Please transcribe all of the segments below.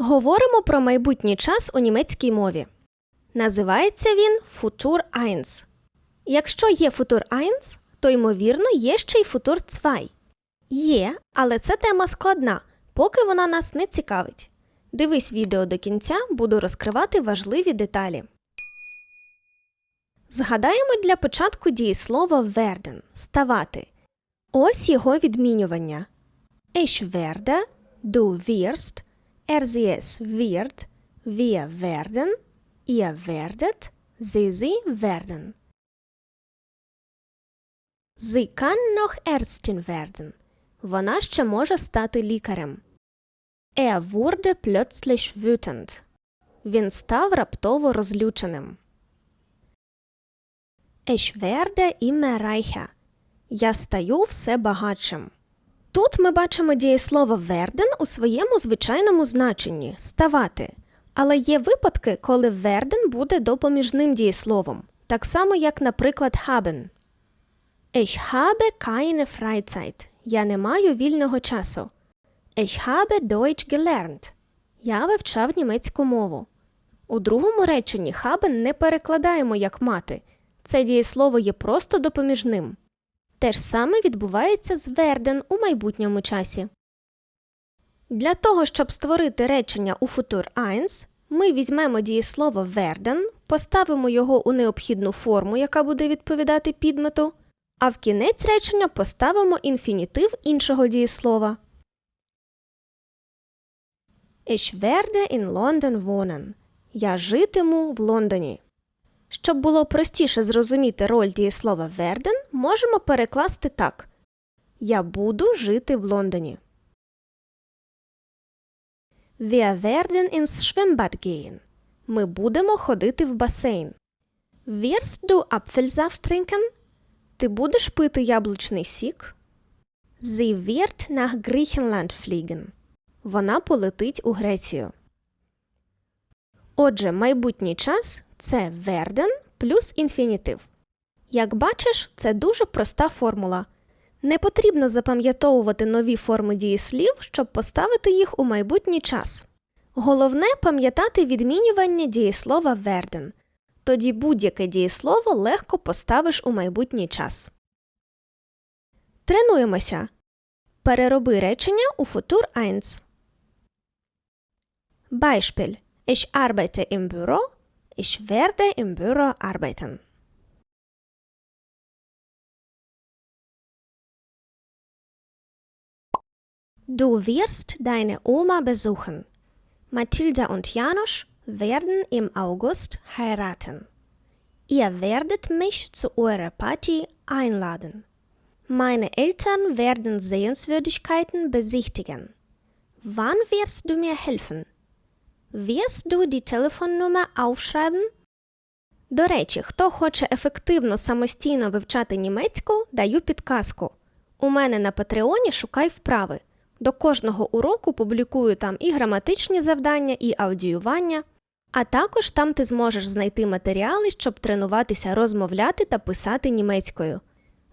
Говоримо про майбутній час у німецькій мові. Називається він Futur 1. Якщо є Futur 1, то ймовірно є ще й Futur 2. Є, але це тема складна, поки вона нас не цікавить. Дивись відео до кінця, буду розкривати важливі деталі. Згадаємо для початку дієслово werden – ставати. Ось його відмінювання. Ich werde, du wirst, er wird, wir werden, ihr werdet, sie sie werden. Sie kann noch Ärztin werden. Вона ще може стати лікарем. Er wurde plötzlich wütend. Він став раптово розлюченим. Ich werde immer reicher. Я стаю все багатшим. Тут ми бачимо дієслово werden у своєму звичайному значенні ставати. Але є випадки, коли werden буде допоміжним дієсловом, так само як, наприклад, haben. Ich habe keine Freizeit. Я не маю вільного часу. Ich habe Deutsch gelernt. Я вивчав німецьку мову. У другому реченні haben не перекладаємо як мати. Це дієслово є просто допоміжним. Те ж саме відбувається з werden у майбутньому часі. Для того, щоб створити речення у Futur 1, ми візьмемо дієслово werden, поставимо його у необхідну форму, яка буде відповідати підмету, а в кінець речення поставимо інфінітив іншого дієслова. Ich werde in London wohnen. Я житиму в Лондоні. Щоб було простіше зрозуміти роль дієслова werden, можемо перекласти так: Я буду жити в Лондоні. Wir werden ins Schwimmbad gehen. Ми будемо ходити в басейн. Wirst du Apfelsaft trinken? Ти будеш пити яблучний сік? Sie wird nach Griechenland fliegen. Вона полетить у Грецію. Отже, майбутній час це werden плюс інфінітив. Як бачиш, це дуже проста формула. Не потрібно запам'ятовувати нові форми дієслів, щоб поставити їх у майбутній час. Головне пам'ятати відмінювання дієслова werden. Тоді будь-яке дієслово легко поставиш у майбутній час. Тренуємося. Перероби речення у Futur 1. Beispiel. Ich arbeite im Büro. Ich werde im Büro arbeiten. Du wirst deine Oma besuchen. Mathilda und Janusz werden im August heiraten. Ihr werdet mich zu eurer Party einladen. Meine Eltern werden Sehenswürdigkeiten besichtigen. Wann wirst du mir helfen? Wirst du die Telefonnummer aufschreiben? До речі, хто хоче ефективно самостійно вивчати німецьку, даю підказку. У мене на Патреоні шукай вправи. До кожного уроку публікую там і граматичні завдання, і аудіювання, а також там ти зможеш знайти матеріали, щоб тренуватися розмовляти та писати німецькою.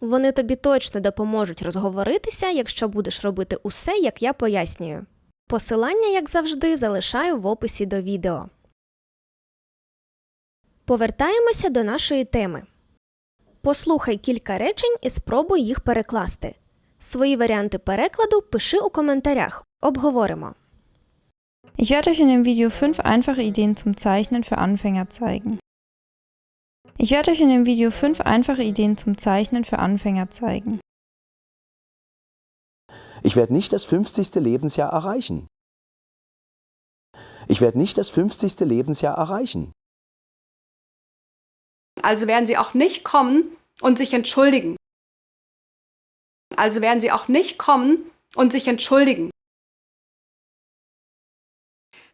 Вони тобі точно допоможуть розговоритися, якщо будеш робити усе, як я пояснюю. Посилання, як завжди, залишаю в описі до відео. Повертаємося до нашої теми. Послухай кілька речень і спробуй їх перекласти. Свої варіанти перекладу пиши у коментарях. Обговоримо. Ich werde euch in dem Video fünf einfache Ideen zum Zeichnen für Anfänger zeigen. Ich werde euch in dem Video fünf einfache Ideen zum Zeichnen für Anfänger zeigen. Ich werde nicht das 50. Lebensjahr erreichen. Ich werde nicht das 50. Lebensjahr erreichen. Also werden sie auch nicht kommen und sich entschuldigen. Also werden sie auch nicht kommen und sich entschuldigen.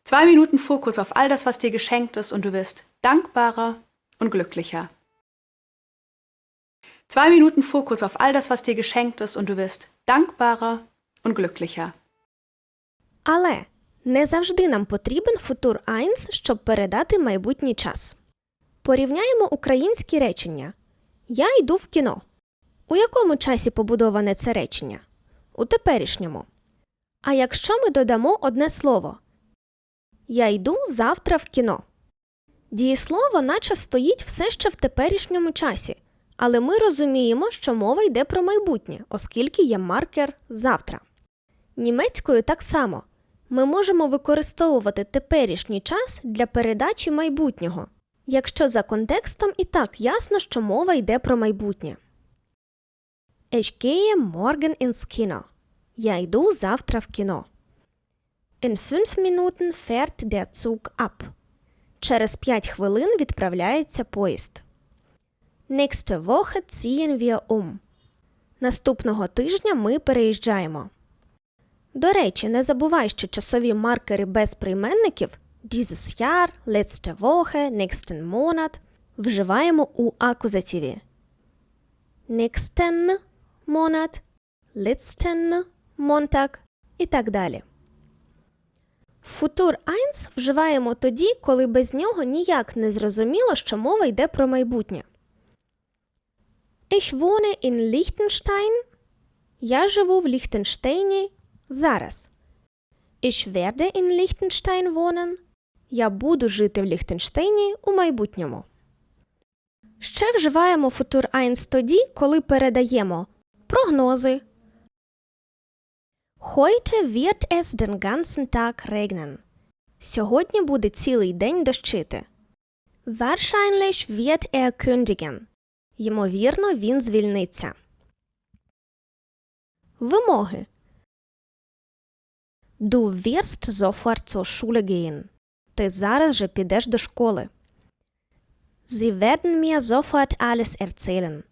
Zwei Minuten Fokus auf all das, was dir geschenkt ist und du wirst dankbarer und glücklicher. Zwei Minuten Fokus auf all das, was dir geschenkt ist und du wirst dankbarer und glücklicher. Але не завжди нам потрібен Futur 1, щоб передати майбутній час. Порівняємо українські речення. Я йду в кіно. У якому часі побудоване це речення? У теперішньому. А якщо ми додамо одне слово Я йду завтра в кіно. Дієслово наче стоїть все ще в теперішньому часі, але ми розуміємо, що мова йде про майбутнє, оскільки є маркер завтра. Німецькою так само. Ми можемо використовувати теперішній час для передачі майбутнього, якщо за контекстом і так ясно, що мова йде про майбутнє. Ich gehe morgen ins Kino. Я йду завтра в кіно. In fünf Minuten fährt der Zug ab. Через 5 хвилин відправляється поїзд. Nächste Woche ziehen wir um. Наступного тижня ми переїжджаємо. До речі, не забувай, що часові маркери без прийменників dieses Jahr, letzte Woche, nächsten Monat вживаємо у акузативі. Nächsten Monat, letzten Montag і так далі. Футур 1 вживаємо тоді, коли без нього ніяк не зрозуміло, що мова йде про майбутнє. Ich wohne in Liechtenstein. Я живу в Ліхтенштейні зараз. Ich werde in Liechtenstein wohnen. Я буду жити в Ліхтенштейні у майбутньому. Ще вживаємо футур 1 тоді, коли передаємо прогнози. Heute wird es den ganzen Tag regnen. Сьогодні буде цілий день дощити. Wahrscheinlich wird er kündigen. Ймовірно, він звільниться. Вимоги. Du wirst sofort zur Schule gehen. Ти зараз же підеш до школи. Sie werden mir sofort alles erzählen.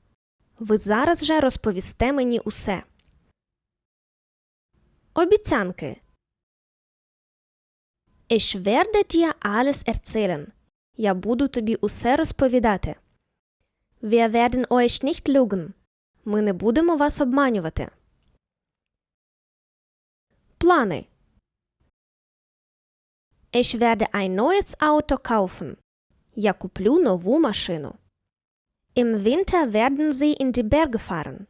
Ви зараз же розповісте мені усе. Обіцянки. Ich werde dir alles erzählen. Я буду тобі усе розповідати. Wir werden euch nicht lügen. Ми не будемо вас обманювати. Плани. Ich werde ein neues Auto kaufen. Я куплю нову машину. Im Winter werden sie in die Berge fahren.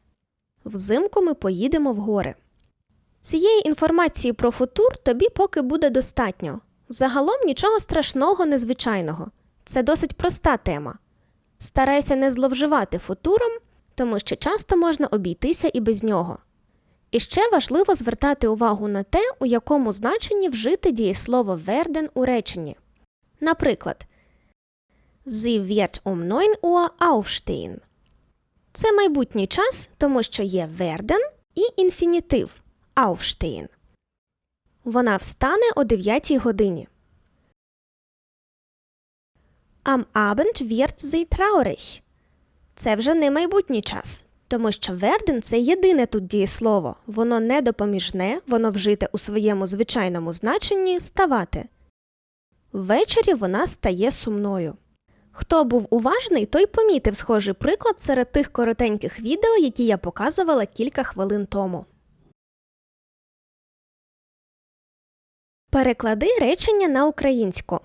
Взимку ми поїдемо в гори. Цієї інформації про футур тобі поки буде достатньо. Загалом нічого страшного, незвичайного. Це досить проста тема. Старайся не зловживати футуром, тому що часто можна обійтися і без нього. І ще важливо звертати увагу на те, у якому значенні вжити дієслово werden у реченні. Наприклад, Sie wird um 9 Uhr aufstehen. Це майбутній час, тому що є werden і інфінітив aufstehen. Вона встане о 9 годині. Am Abend wird sie traurig. Це вже не майбутній час, тому що werden – це єдине тут дієслово. Воно не допоміжне, воно вжите у своєму звичайному значенні ставати. Ввечері вона стає сумною. Хто був уважний, той помітив схожий приклад серед тих коротеньких відео, які я показувала кілька хвилин тому. Переклади речення на українську.